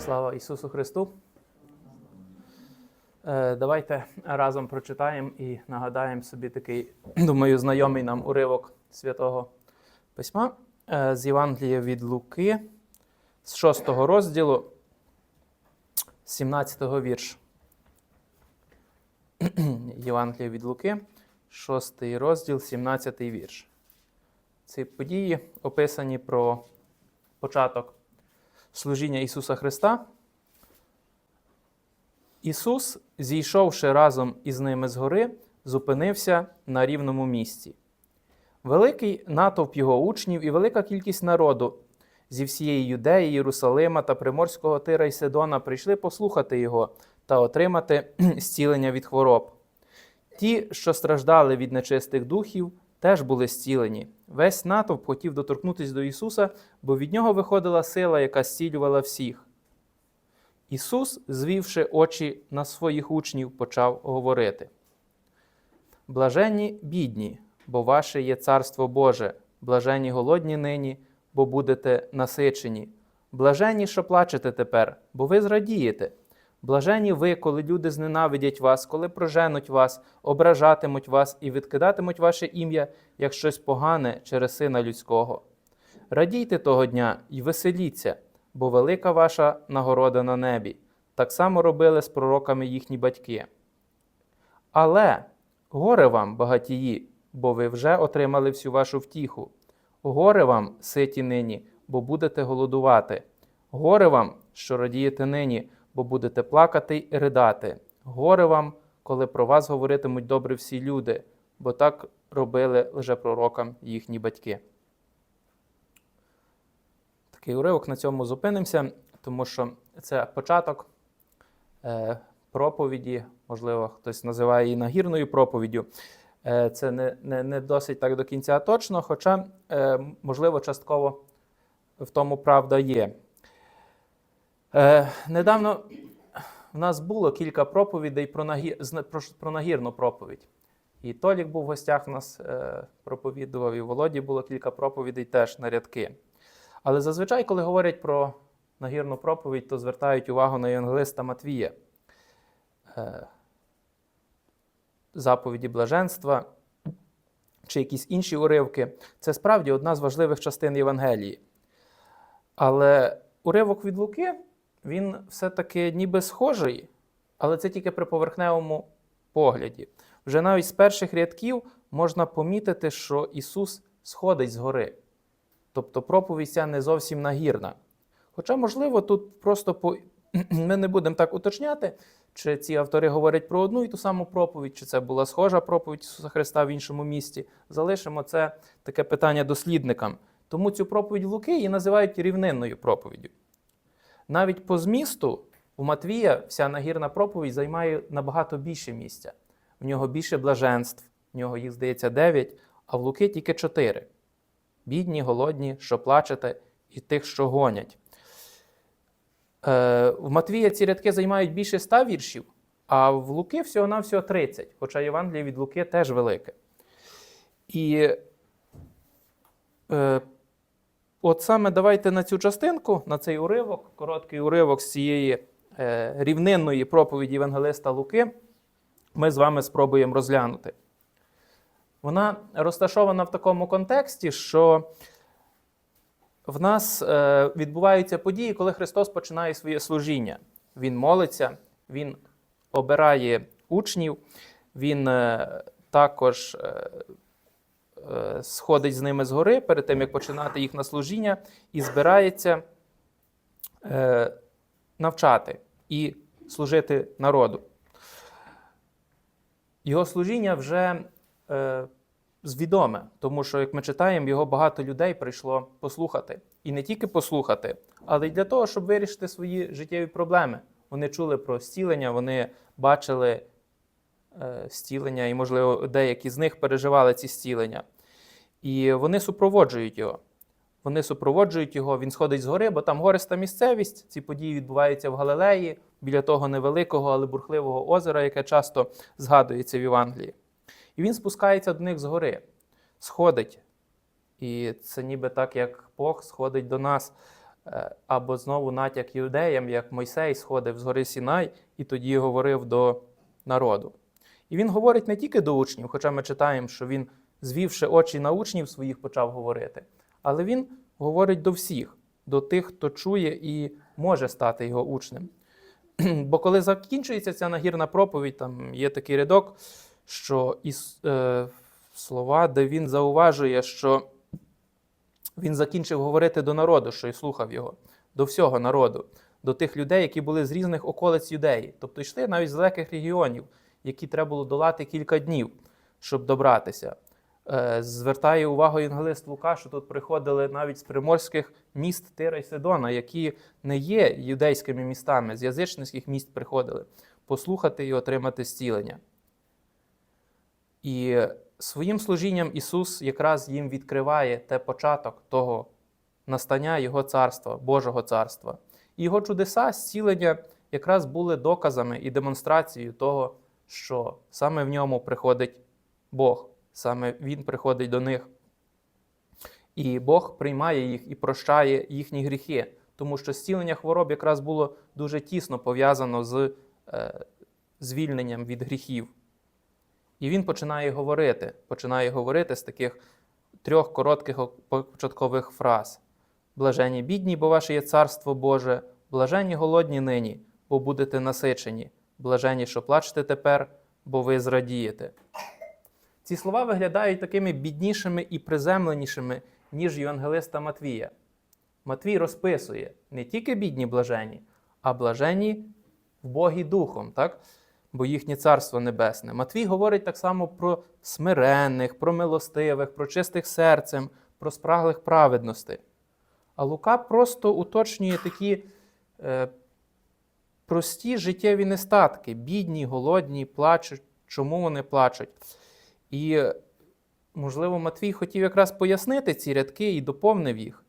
Слава Ісусу Христу. Е, Давайте разом прочитаємо і нагадаємо собі такий, думаю, знайомий нам уривок святого письма е, з Євангелія від Луки, з 6 розділу, 17 вірш. Євангелія від Луки, 6 розділ, 17 вірш. Ці події описані про початок служіння Ісуса Христа. Ісус, зійшовши разом із ними з гори, зупинився на рівному місці. Великий натовп його учнів і велика кількість народу зі всієї Юдеї, Єрусалима та Приморського Тира й Сидона прийшли послухати його та отримати зцілення від хвороб. Ті, що страждали від нечистих духів, теж були зцілені. Весь натовп хотів доторкнутися до Ісуса, бо від нього виходила сила, яка зцілювала всіх. Ісус, звівши очі на своїх учнів, почав говорити: Блаженні бідні, бо ваше є царство Боже, блаженні голодні нині, бо будете насичені. Блаженні, що плачете тепер, бо ви зрадієте. Блаженні ви, коли люди зненавидять вас, коли проженуть вас, ображатимуть вас і відкидатимуть ваше ім'я як щось погане через сина людського. Радійте того дня і веселіться, бо велика ваша нагорода на небі. Так само робили з пророками їхні батьки. Але горе вам, багатії, бо ви вже отримали всю вашу втіху. Горе вам, ситі нині, бо будете голодувати. Горе вам, що радієте нині, бо будете плакати і ридати. Горе вам, коли про вас говоритимуть добре всі люди, бо так робили лжепророкам їхні батьки. Такий уривок на цьому зупинимося, тому що це початок е, проповіді, можливо, хтось називає її нагірною проповіддю. Е, це не, не, не досить так до кінця точно, хоча, е, можливо, частково в тому правда є. Е, недавно в нас було кілька проповідей про, нагі... про, нагірну проповідь. І Толік був в гостях в нас е, проповідував, і в Володі було кілька проповідей теж на рядки. Але зазвичай, коли говорять про нагірну проповідь, то звертають увагу на Євангелиста Матвія. Е, заповіді блаженства чи якісь інші уривки. Це справді одна з важливих частин Євангелії. Але уривок від Луки, він все-таки ніби схожий, але це тільки при поверхневому погляді. Вже навіть з перших рядків можна помітити, що Ісус сходить з гори. Тобто проповідь ця не зовсім нагірна. Хоча, можливо, тут просто по... ми не будемо так уточняти, чи ці автори говорять про одну і ту саму проповідь, чи це була схожа проповідь Ісуса Христа в іншому місті. Залишимо це таке питання дослідникам. Тому цю проповідь Луки її називають рівнинною проповіддю. Навіть по змісту у Матвія вся нагірна проповідь займає набагато більше місця. В нього більше блаженств, в нього їх здається 9, а в Луки тільки 4. Бідні, голодні, що плачете, і тих, що гонять. Е, в Матвія ці рядки займають більше 100 віршів, а в Луки всього-навсього 30, хоча Євангеліє від Луки теж велике. І е, от саме давайте на цю частинку, на цей уривок, короткий уривок з цієї е, рівнинної проповіді Євангелиста Луки, ми з вами спробуємо розглянути. Вона розташована в такому контексті, що в нас е, відбуваються події, коли Христос починає своє служіння. Він молиться, Він обирає учнів, Він е, також е, сходить з ними з гори перед тим, як починати їх на служіння, і збирається е, навчати і служити народу. Його служіння вже е, звідоме, тому що, як ми читаємо, його багато людей прийшло послухати. І не тільки послухати, але й для того, щоб вирішити свої життєві проблеми. Вони чули про зцілення, вони бачили е, зцілення, і, можливо, деякі з них переживали ці зцілення. І вони супроводжують його. Вони супроводжують його, він сходить з гори, бо там гориста місцевість. Ці події відбуваються в Галилеї, біля того невеликого, але бурхливого озера, яке часто згадується в Євангелії. І він спускається до них з гори, сходить. І це ніби так, як Бог сходить до нас Е, Або знову натяк юдеям, як Мойсей сходив з гори Сінай і тоді говорив до народу. І він говорить не тільки до учнів, хоча ми читаємо, що він, звівши очі на учнів своїх, почав говорити, але він говорить до всіх, до тих, хто чує і може стати його учнем. Бо коли закінчується ця нагірна проповідь, там є такий рядок, що із, е, слова, де він зауважує, що він закінчив говорити до народу, що й слухав його, до всього народу, до тих людей, які були з різних околиць юдеї, тобто йшли навіть з далеких регіонів, які треба було долати кілька днів, щоб добратися. Е, Звертає увагу євангелист Лука, що тут приходили навіть з приморських міст Тира і Сидона, які не є юдейськими містами, з язичницьких міст приходили послухати і отримати зцілення. І своїм служінням Ісус якраз їм відкриває те початок того настання Його царства, Божого царства. І його чудеса, зцілення якраз були доказами і демонстрацією того, що саме в ньому приходить Бог, саме Він приходить до них. І Бог приймає їх і прощає їхні гріхи, тому що зцілення хвороб якраз було дуже тісно пов'язано з е, звільненням від гріхів. І він починає говорити, починає говорити з таких трьох коротких початкових фраз: Блажені бідні, бо ваше є царство Боже, блажені голодні нині, бо будете насичені, блажені, що плачете тепер, бо ви зрадієте. Ці слова виглядають такими біднішими і приземленішими, ніж Євангелиста Матвія. Матвій розписує не тільки бідні блажені, а блажені в Богі Духом, так? бо їхнє царство небесне. Матвій говорить так само про смиренних, про милостивих, про чистих серцем, про спраглих праведностей. А Лука просто уточнює такі е, прості життєві нестатки: бідні, голодні, плачуть, чому вони плачуть. І, можливо, Матвій хотів якраз пояснити ці рядки і доповнив їх,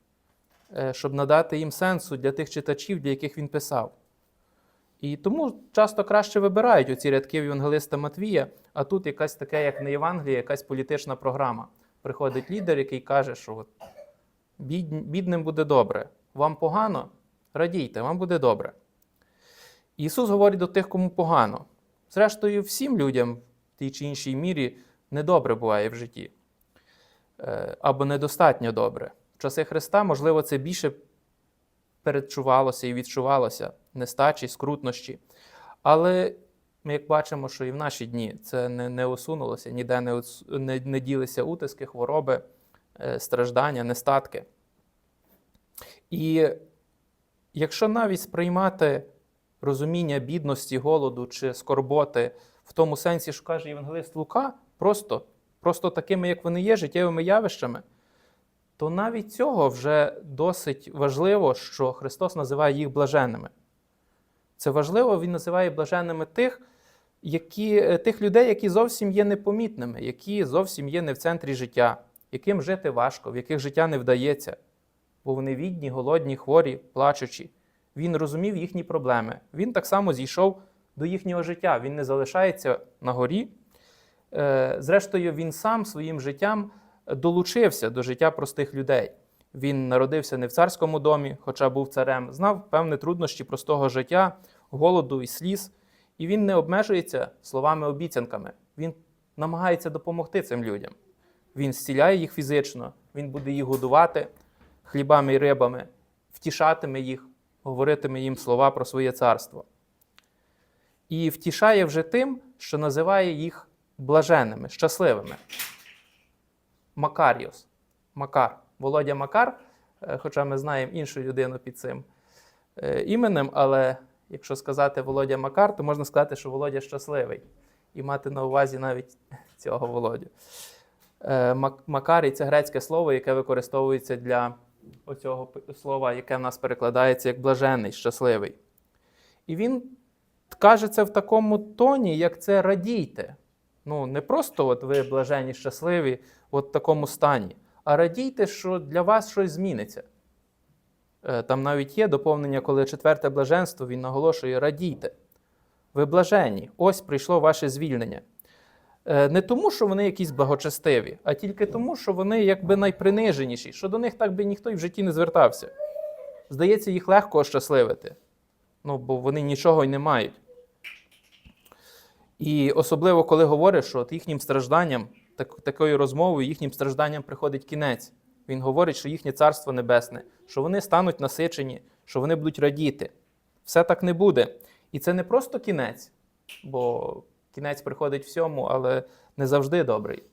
е, щоб надати їм сенсу для тих читачів, для яких він писав. І тому часто краще вибирають оці рядки Євангелиста Матвія, а тут якась таке, як на Євангелії, якась політична програма. Приходить лідер, який каже, що от, бід, бідним буде добре, вам погано, радійте, вам буде добре. Ісус говорить до тих, кому погано. Зрештою, всім людям в тій чи іншій мірі недобре буває в житті Е, або недостатньо добре. В часи Христа, можливо, це більше передчувалося і відчувалося нестачі, скрутнощі. Але ми як бачимо, що і в наші дні це не не усунулося, ніде не, не, не ділися утиски, хвороби, е, страждання, нестатки. І якщо навіть сприймати розуміння бідності, голоду чи скорботи в тому сенсі, що каже Євангелист Лука, просто, просто такими, як вони є, життєвими явищами, то навіть цього вже досить важливо, що Христос називає їх блаженними. Це важливо, Він називає блаженними тих, які, тих людей, які зовсім є непомітними, які зовсім є не в центрі життя, яким жити важко, в яких життя не вдається, бо вони відні, голодні, хворі, плачучі. Він розумів їхні проблеми. Він так само зійшов до їхнього життя. Він не залишається на горі. Е, Зрештою, він сам своїм життям долучився до життя простих людей. Він народився не в царському домі, хоча був царем, знав певні труднощі простого життя, голоду і сліз, і він не обмежується словами-обіцянками. Він намагається допомогти цим людям. Він зціляє їх фізично, він буде їх годувати хлібами і рибами, втішатиме їх, говоритиме їм слова про своє царство. І втішає вже тим, що називає їх блаженними, щасливими. Макаріус. Макар. Володя Макар, е, хоча ми знаємо іншу людину під цим е, іменем, але якщо сказати Володя Макар, то можна сказати, що Володя щасливий і мати на увазі навіть цього Володю. Е, Макарій це грецьке слово, яке використовується для оцього слова, яке в нас перекладається як блаженний, щасливий. І він каже це в такому тоні, як це радійте. Ну, не просто от ви блажені, щасливі от в такому стані, а радійте, що для вас щось зміниться. Е, Там навіть є доповнення, коли четверте блаженство, він наголошує: радійте. Ви блажені, ось прийшло ваше звільнення. Е, Не тому, що вони якісь благочестиві, а тільки тому, що вони якби найприниженіші, що до них так би ніхто й в житті не звертався. Здається, їх легко ощасливити. Ну, бо вони нічого й не мають. І особливо, коли говориш, що їхнім стражданням, так, такою розмовою, їхнім стражданням приходить кінець. Він говорить, що їхнє царство небесне, що вони стануть насичені, що вони будуть радіти. Все так не буде. І це не просто кінець, бо кінець приходить всьому, але не завжди добрий.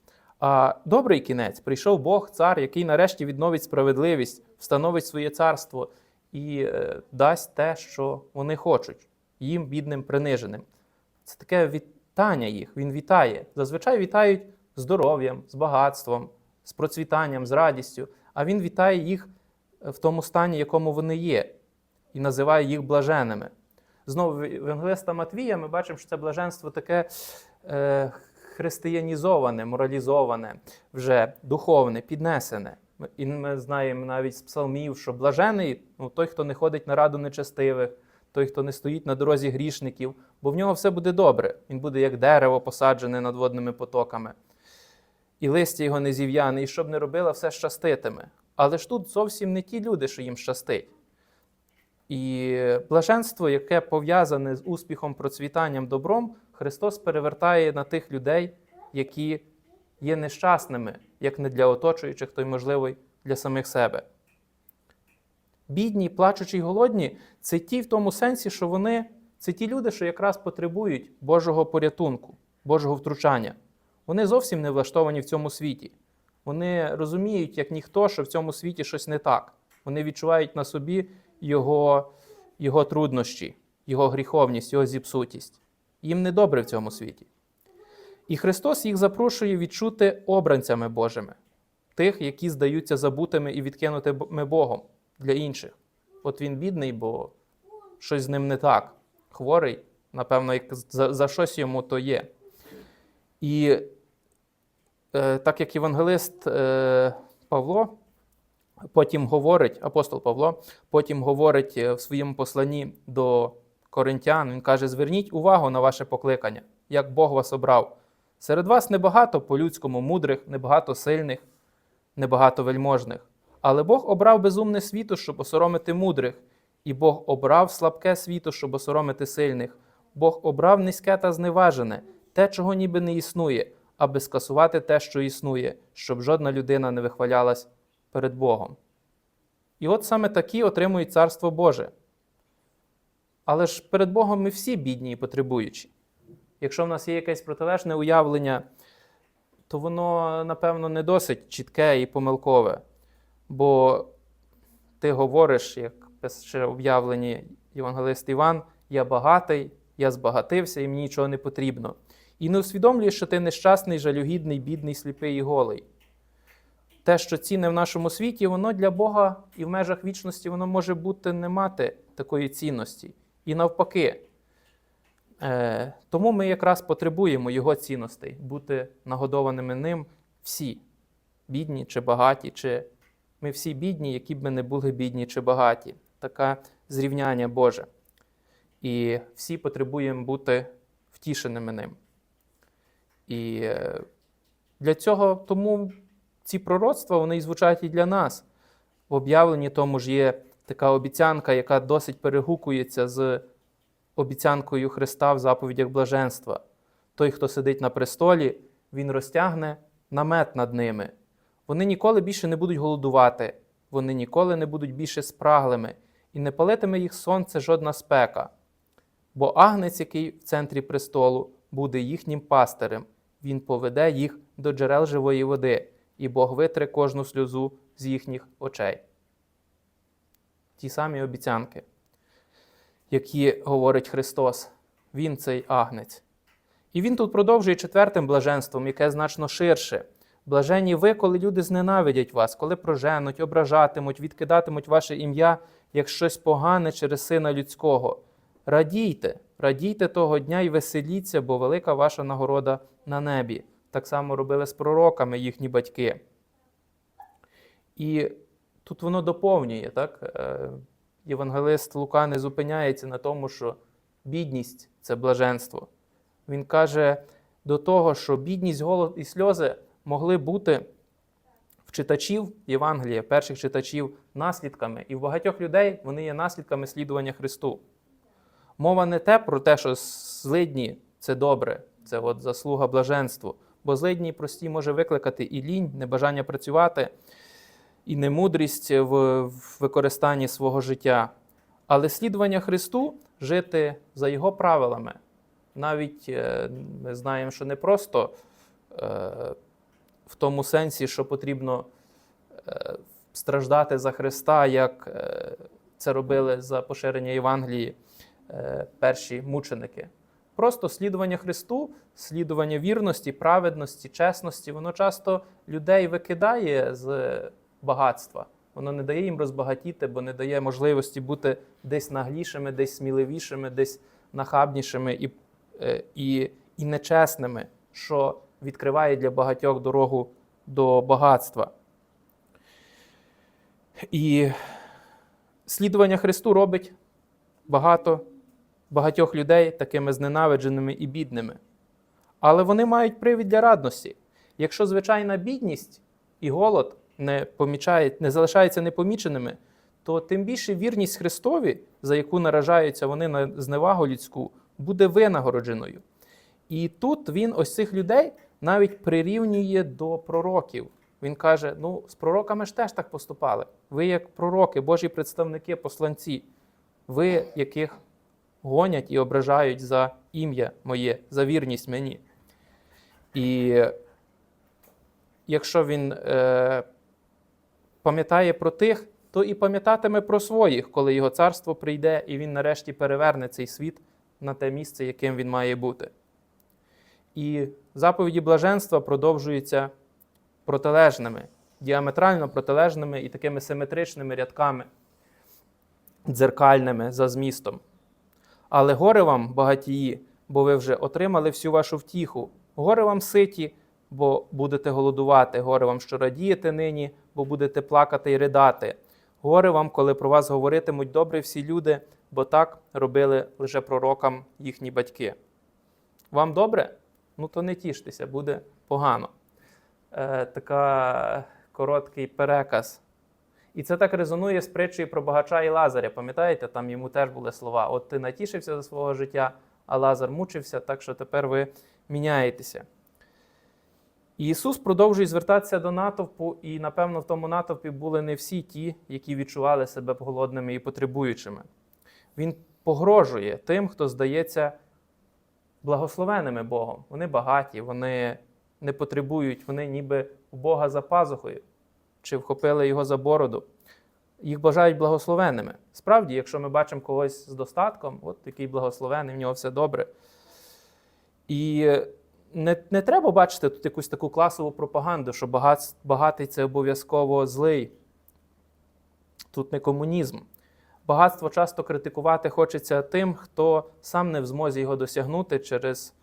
А добрий кінець прийшов Бог, цар, який нарешті відновить справедливість, встановить своє царство і е, дасть те, що вони хочуть, їм, бідним, приниженим. Це таке вітання їх. Він вітає. Зазвичай вітають здоров'ям, з багатством, з процвітанням, з радістю. А він вітає їх в тому стані, якому вони є, і називає їх блаженними. Знову в Евангелиста Матвія ми бачимо, що це блаженство таке е, християнізоване, моралізоване, вже духовне, піднесене. І ми знаємо навіть з псалмів, що блажений ну, той, хто не ходить на раду нечестивих, той, хто не стоїть на дорозі грішників, бо в нього все буде добре. Він буде як дерево, посаджене над водними потоками. І листя його не зів'яне, і що б не робила, все щаститиме. Але ж тут зовсім не ті люди, що їм щастить. І блаженство, яке пов'язане з успіхом, процвітанням, добром, Христос перевертає на тих людей, які є нещасними, як не для оточуючих, то й можливо для самих себе. Бідні, плачучі й голодні це ті в тому сенсі, що вони це ті люди, що якраз потребують Божого порятунку, Божого втручання. Вони зовсім не влаштовані в цьому світі. Вони розуміють, як ніхто, що в цьому світі щось не так. Вони відчувають на собі його, його труднощі, його гріховність, його зіпсутість. Їм не добре в цьому світі. І Христос їх запрошує відчути обранцями Божими, тих, які здаються забутими і відкинутими Богом для інших. От він бідний, бо щось з ним не так. Хворий, напевно, за, за щось йому то є. І е, так як євангелист е, Павло потім говорить, апостол Павло, потім говорить е, в своєму посланні до коринтян, він каже: зверніть увагу на ваше покликання, як Бог вас обрав. Серед вас небагато по-людському мудрих, небагато сильних, небагато вельможних. Але Бог обрав безумне світу, щоб осоромити мудрих, і Бог обрав слабке світу, щоб осоромити сильних. Бог обрав низьке та зневажене, те, чого ніби не існує, аби скасувати те, що існує, щоб жодна людина не вихвалялась перед Богом. І от саме такі отримують Царство Боже. Але ж перед Богом ми всі бідні і потребуючі. Якщо в нас є якесь протилежне уявлення, то воно, напевно, не досить чітке і помилкове. Бо ти говориш, як пише в об'явленні Євангелист Іван, я багатий, я збагатився і мені нічого не потрібно. І не усвідомлюєш, що ти нещасний, жалюгідний, бідний, сліпий і голий. Те, що цінне в нашому світі, воно для Бога і в межах вічності воно може бути не мати такої цінності. І навпаки. Е, тому ми якраз потребуємо його цінностей, бути нагодованими ним всі, бідні чи багаті, чи ми всі бідні, які б ми не були бідні чи багаті. Таке зрівняння Боже. І всі потребуємо бути втішеними ним. І е, для цього тому ці пророцтва вони і звучать і для нас. В об'явленні тому ж є така обіцянка, яка досить перегукується з обіцянкою Христа в заповідях блаженства. Той, хто сидить на престолі, він розтягне намет над ними. Вони ніколи більше не будуть голодувати, вони ніколи не будуть більше спраглими, і не палитиме їх сонце жодна спека. Бо агнець, який в центрі престолу, буде їхнім пастирем, він поведе їх до джерел живої води, і Бог витре кожну сльозу з їхніх очей. Ті самі обіцянки, які говорить Христос, Він цей агнець. І він тут продовжує четвертим блаженством, яке значно ширше. Блаженні ви, коли люди зненавидять вас, коли проженуть, ображатимуть, відкидатимуть ваше ім'я як щось погане через сина людського. Радійте, радійте того дня і веселіться, бо велика ваша нагорода на небі. Так само робили з пророками їхні батьки. І тут воно доповнює, так? Е, Євангелист Лука не зупиняється на тому, що бідність це блаженство. Він каже до того, що бідність, голод і сльози могли бути в читачів Євангелія, перших читачів наслідками, і в багатьох людей вони є наслідками слідування Христу. Мова не те про те, що злидні це добре, це от заслуга блаженству. Бо злидні прості може викликати і лінь, небажання працювати, і немудрість в використанні свого життя. Але слідування Христу жити за Його правилами. Навіть е, ми знаємо, що не просто е, в тому сенсі, що потрібно е, страждати за Христа, як е, це робили за поширення Євангелії е, перші мученики. Просто слідування Христу, слідування вірності, праведності, чесності, воно часто людей викидає з багатства. Воно не дає їм розбагатіти, бо не дає можливості бути десь наглішими, десь сміливішими, десь нахабнішими і, і, і нечесними, що відкриває для багатьох дорогу до багатства. І слідування Христу робить багато багатьох людей такими зненавидженими і бідними. Але вони мають привід для радості. Якщо звичайна бідність і голод не помічають, не залишаються непоміченими, то тим більше вірність Христові, за яку наражаються вони на зневагу людську, буде винагородженою. І тут він ось цих людей навіть прирівнює до пророків. Він каже: ну, з пророками ж теж так поступали. Ви, як пророки, Божі представники, посланці, ви, яких гонять і ображають за ім'я моє, за вірність мені. І якщо він е, пам'ятає про тих, то і пам'ятатиме про своїх, коли його царство прийде, і він нарешті переверне цей світ на те місце, яким він має бути. І заповіді блаженства продовжуються протилежними, діаметрально протилежними і такими симетричними рядками, дзеркальними за змістом. Але горе вам, багатії, бо ви вже отримали всю вашу втіху. Горе вам ситі, бо будете голодувати, горе вам, що радієте нині, бо будете плакати і ридати. Горе вам, коли про вас говоритимуть добре всі люди, бо так робили лише пророкам їхні батьки. Вам добре? Ну то не тіштеся, буде погано. Е, Така короткий переказ. І це так резонує з притчею про багача і Лазаря. Пам'ятаєте, там йому теж були слова: От ти натішився за свого життя, а Лазар мучився, так що тепер ви міняєтеся. Ісус продовжує звертатися до натовпу, і, напевно, в тому натовпі були не всі ті, які відчували себе голодними і потребуючими. Він погрожує тим, хто здається благословеними Богом. Вони багаті, вони не потребують, вони ніби у Бога за пазухою чи вхопили його за бороду. Їх бажають благословенними. Справді, якщо ми бачимо когось з достатком, от який благословений, в нього все добре. І не не треба бачити тут якусь таку класову пропаганду, що багат, багатий це обов'язково злий. Тут не комунізм. Багатство часто критикувати хочеться тим, хто сам не в змозі його досягнути через,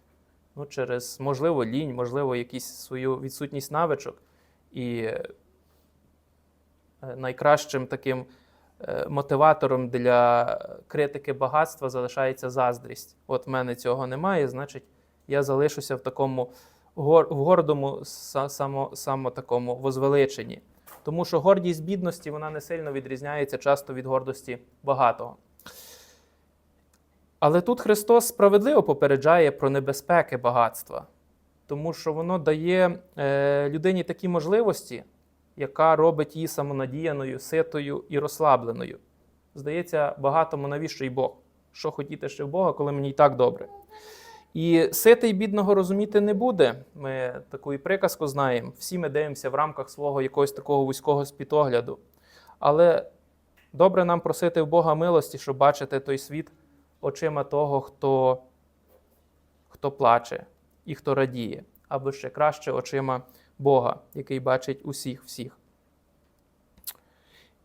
ну, через можливо, лінь, можливо, якісь свою відсутність навичок. І найкращим таким е, мотиватором для критики багатства залишається заздрість. От в мене цього немає, значить, я залишуся в такому гордому само, само такому возвеличенні. Тому що гордість бідності вона не сильно відрізняється часто від гордості багатого. Але тут Христос справедливо попереджає про небезпеки багатства, тому що воно дає е, людині такі можливості, яка робить її самонадіяною, ситою і розслабленою. Здається, багатому навіщо й Бог? Що хотіти ще в Бога, коли мені і так добре. І ситий бідного розуміти не буде. Ми таку і приказку знаємо. Всі ми дивимося в рамках свого якогось такого вузького спітогляду. Але добре нам просити в Бога милості, щоб бачити той світ очима того, хто, хто плаче і хто радіє, або ще краще очима Бога, який бачить усіх всіх.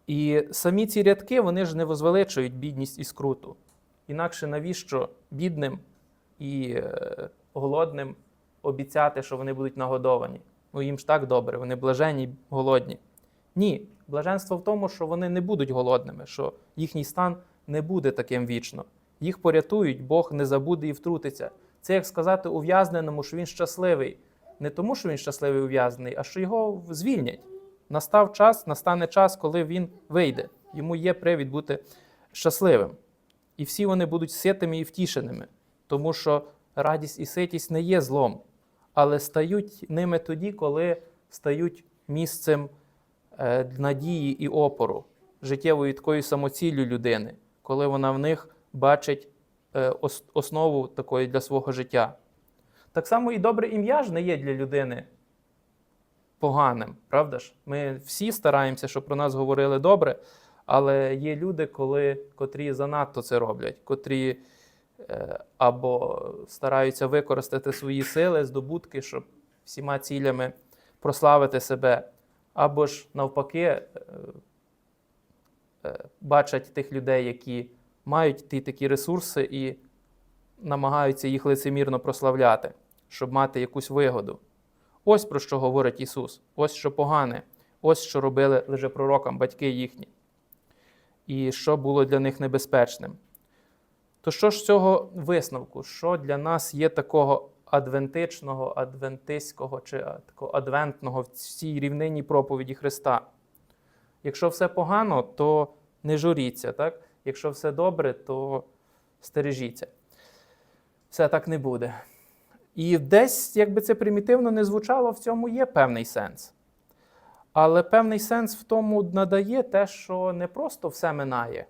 І самі ці рядки вони ж не возвеличують бідність і скруту. Інакше навіщо бідним і е, голодним обіцяти, що вони будуть нагодовані? Ну їм ж так добре, вони блаженні, голодні. Ні, блаженство в тому, що вони не будуть голодними, що їхній стан не буде таким вічно. Їх порятують, Бог не забуде і втрутиться. Це як сказати ув'язненому, що він щасливий не тому, що він щасливий ув'язнений, а що його звільнять. Настав час, настане час, коли він вийде. Йому є привід бути щасливим. І всі вони будуть ситими і втішеними, тому що радість і ситість не є злом, але стають ними тоді, коли стають місцем е, надії і опору, життєвою такою самоціллю людини, коли вона в них бачить е, основу такої для свого життя. Так само і добре ім'я ж не є для людини поганим, правда ж? Ми всі стараємося, щоб про нас говорили добре, але є люди, коли, котрі занадто це роблять, котрі або стараються використати свої сили, здобутки, щоб всіма цілями прославити себе, або ж навпаки е, е, бачать тих людей, які мають ті такі ресурси і намагаються їх лицемірно прославляти, щоб мати якусь вигоду. Ось про що говорить Ісус. Ось що погане, ось що робили лжепророкам батьки їхні, і що було для них небезпечним. То що ж з цього висновку? Що для нас є такого адвентичного, адвентистського чи такого адвентного в цій рівнині проповіді Христа? Якщо все погано, то не журіться, так? Якщо все добре, то стережіться. Все так не буде. І десь, якби це примітивно не звучало, в цьому є певний сенс. Але певний сенс в тому надає те, що не просто все минає,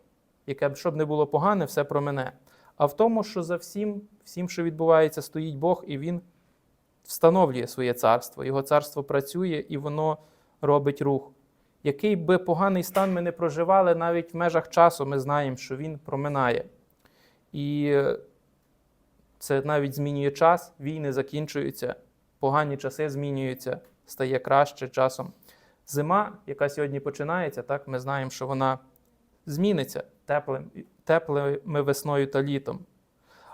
яке щоб не було погане, все про мене, а в тому, що за всім, всім, що відбувається, стоїть Бог, і Він встановлює своє царство. Його царство працює і воно робить рух. Який би поганий стан ми не проживали, навіть в межах часу ми знаємо, що він проминає. І це навіть змінює час, війни закінчуються, погані часи змінюються, стає краще часом. Зима, яка сьогодні починається, так, ми знаємо, що вона зміниться теплим, теплими весною та літом.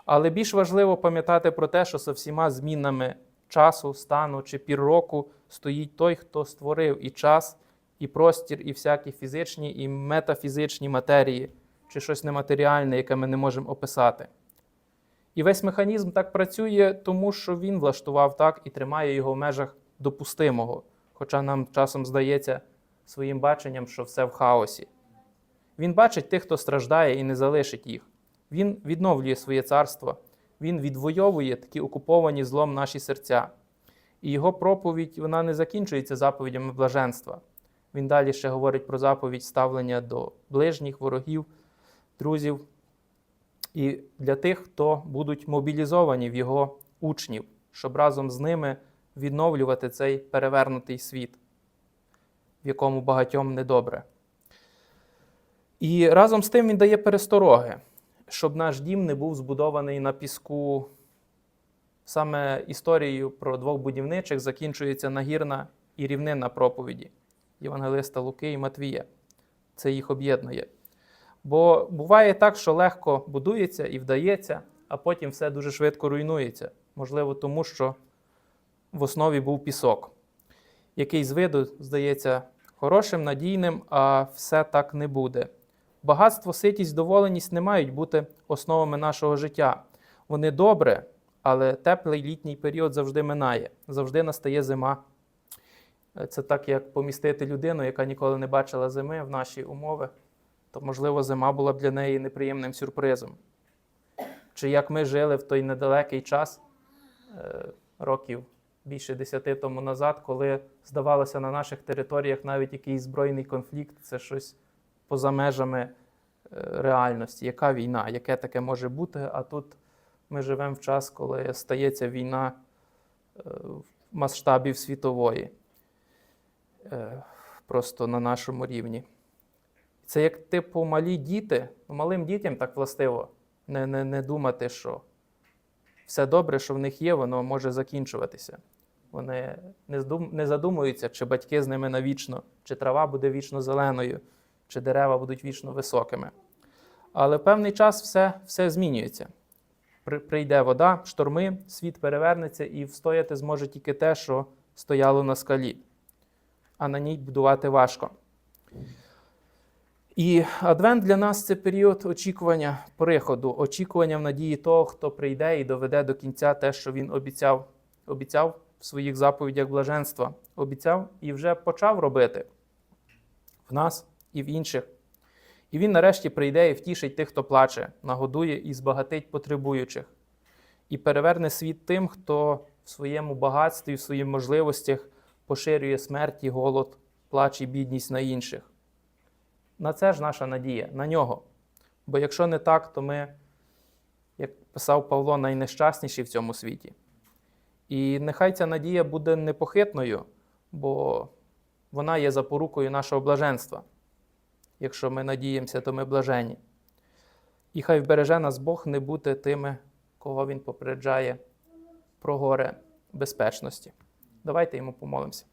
Але більш важливо пам'ятати про те, що за всіма змінами часу, стану чи пір року стоїть той, хто створив і час, і простір, і всякі фізичні, і метафізичні матерії, чи щось нематеріальне, яке ми не можемо описати. І весь механізм так працює, тому що він влаштував так і тримає його в межах допустимого. Хоча нам часом здається своїм баченням, що все в хаосі. Він бачить тих, хто страждає і не залишить їх. Він відновлює своє царство, він відвоює такі окуповані злом наші серця. І його проповідь вона не закінчується заповідями блаженства. Він далі ще говорить про заповідь ставлення до ближніх, ворогів, друзів і для тих, хто будуть мобілізовані в його учнів, щоб разом з ними відновлювати цей перевернутий світ, в якому багатьом недобре. І разом з тим він дає перестороги, щоб наш дім не був збудований на піску. Саме історією про двох будівничих закінчується нагірна і рівнинна проповіді Євангелиста Луки і Матвія. Це їх об'єднує. Бо буває так, що легко будується і вдається, а потім все дуже швидко руйнується. Можливо, тому що в основі був пісок, який з виду здається хорошим, надійним, а все так не буде. Багатство, ситість, доволеність не мають бути основами нашого життя. Вони добре, але теплий літній період завжди минає, завжди настає зима. Це так, як помістити людину, яка ніколи не бачила зими в наші умови, то, можливо, зима була б для неї неприємним сюрпризом. Чи як ми жили в той недалекий час, е, років більше десяти тому назад, коли здавалося на наших територіях навіть якийсь збройний конфлікт, це щось поза межами е, реальності. Яка війна? Яке таке може бути? А тут ми живемо в час, коли стається війна е, в масштабів світової, е, просто на нашому рівні. Це як типу малі діти, ну, малим дітям так властиво не, не, не думати, що все добре, що в них є, воно може закінчуватися. Вони не задумуються, чи батьки з ними навічно, чи трава буде вічно зеленою, чи дерева будуть вічно високими. Але в певний час все, все змінюється. Прийде вода, шторми, світ перевернеться і встояти зможе тільки те, що стояло на скалі, а на ній будувати важко. І Адвент для нас це період очікування приходу, очікування в надії того, хто прийде і доведе до кінця те, що він обіцяв, обіцяв в своїх заповідях блаженства, обіцяв і вже почав робити. в нас і в інших. І він нарешті прийде і втішить тих, хто плаче, нагодує і збагатить потребуючих, і переверне світ тим, хто в своєму багатстві, в своїх можливостях поширює смерть і голод, плач і бідність на інших. На це ж наша надія, на нього. Бо якщо не так, то ми, як писав Павло, найнещасніші в цьому світі. І нехай ця надія буде непохитною, бо вона є запорукою нашого блаженства. Якщо ми надіємося, то ми блажені. І хай вбереже нас Бог не бути тими, кого Він попереджає про горе безпечності. Давайте йому помолимося.